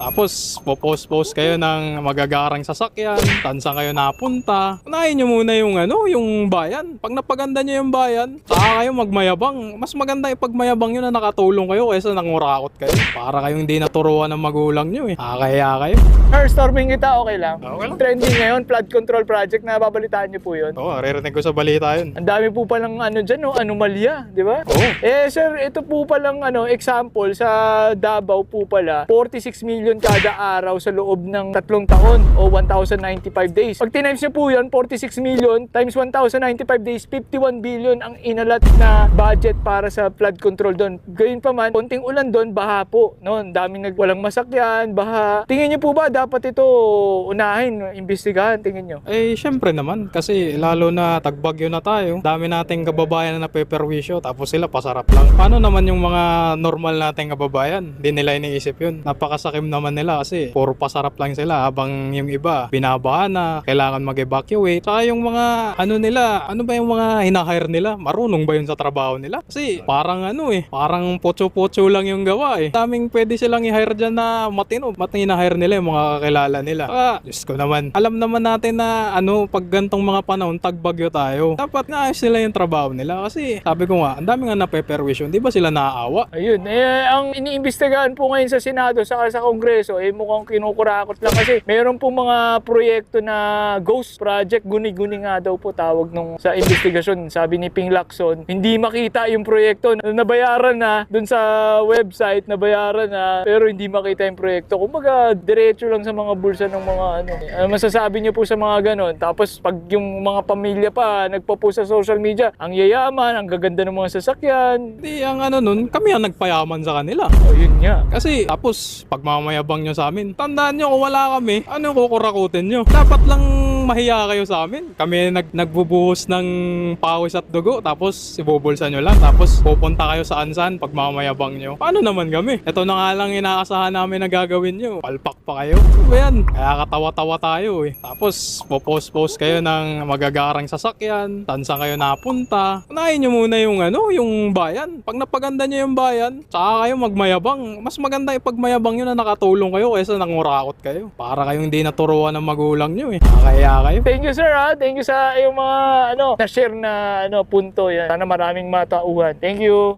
Tapos, popost-post kayo ng magagarang sasakyan, saan kayo napunta. Unahin nyo muna yung ano, yung bayan. Pag napaganda nyo yung bayan, saka kayo magmayabang. Mas maganda ipagmayabang nyo na nakatulong kayo kaysa nangurakot kayo. Para kayong hindi naturuan ng magulang nyo eh. Nakakaya kayo. Sir, storming kita, okay lang. Okay lang. Trending ngayon, flood control project, nababalitaan niyo po yun. Oo, ririnig ko sa balita yun. Ang dami po palang ano dyan, no? anomalya, di ba? Oo. Eh sir, ito po palang ano, example sa Davao po pala, 46 million kada araw sa loob ng tatlong taon o 1,095 days. Pag tinimes niyo po yun, 46 million times 1,095 days, 51 billion ang inalat na budget para sa flood control doon. Gayun pa man, konting ulan doon, baha po. No? Ang daming nag, walang masakyan, baha. Tingin niyo po ba dapat ito unahin, imbestigahan, tingin niyo? Eh, syempre naman. Kasi lalo na tagbagyo na tayo. Dami nating kababayan na napeperwisyo. Tapos sila pasarap lang. Paano naman yung mga normal nating kababayan? Hindi nila iniisip yun. Napakasakim naman nila kasi puro pasarap lang sila. Habang yung iba, binabaha na, kailangan mag-evacuate. Saka yung mga, ano nila, ano ba yung mga hinahire nila? Marunong ba yun sa trabaho nila? Kasi parang ano eh, parang pocho-pocho lang yung gawa eh. Daming pwede silang i-hire dyan na matino. Mat hire nila yung mga kakilala nila. Saka, Diyos ko naman, alam naman natin na ano, pag gantong mga panahon, tagbagyo tayo. Dapat nga ayos nila yung trabaho nila. Kasi sabi ko nga, ang dami nga napeperwisyon. Di ba sila naaawa? Ayun, eh, ang iniimbestigahan po ngayon sa Senado saka sa Kongreso, eh mukhang kinukurakot lang kasi meron po mga proyekto na ghost project, guni-guni nga daw po tawag nung sa investigasyon, sabi ni Ping Lacson, hindi makita yung proyekto, nabayaran na dun sa website, nabayaran na, pero hindi makita yung proyekto. Kumbaga, diretso lang sa mga bulsa ng mga ano. Ano masasabi niyo po sa mga ganon? Tapos pag yung mga pamilya pa nagpo-post sa social media, ang yayaman, ang gaganda ng mga sasakyan. Di ang ano nun, kami ang nagpayaman sa kanila. O yun nga. Kasi tapos pagmamayabang nyo sa amin, tandaan nyo kung wala kami, ano kukurakutin nyo? Dapat lang mahiya kayo sa amin. Kami nag nagbubuhos ng pawis at dugo, tapos ibubulsa nyo lang, tapos pupunta kayo saan saan pagmamayabang nyo. Paano naman kami? Ito na nga lang inaasahan namin na gagawin nyo. Palpak pa kayo. Ano yan? Kaya katawa-tawa tayo eh. Tapos popost-post kayo ng magagarang sasakyan, saan kayo napunta. Unahin nyo muna yung ano, yung bayan. Pag napaganda nyo yung bayan, saka kayo magmayabang. Mas maganda ipagmayabang nyo na nakatulong kayo kaysa nangurakot kayo. Para kayong hindi naturuan ng magulang nyo eh. Nakakaya kayo. Thank you sir ha. Thank you sa yung mga ano na-share na ano punto yan. Sana maraming matauhan. Thank you.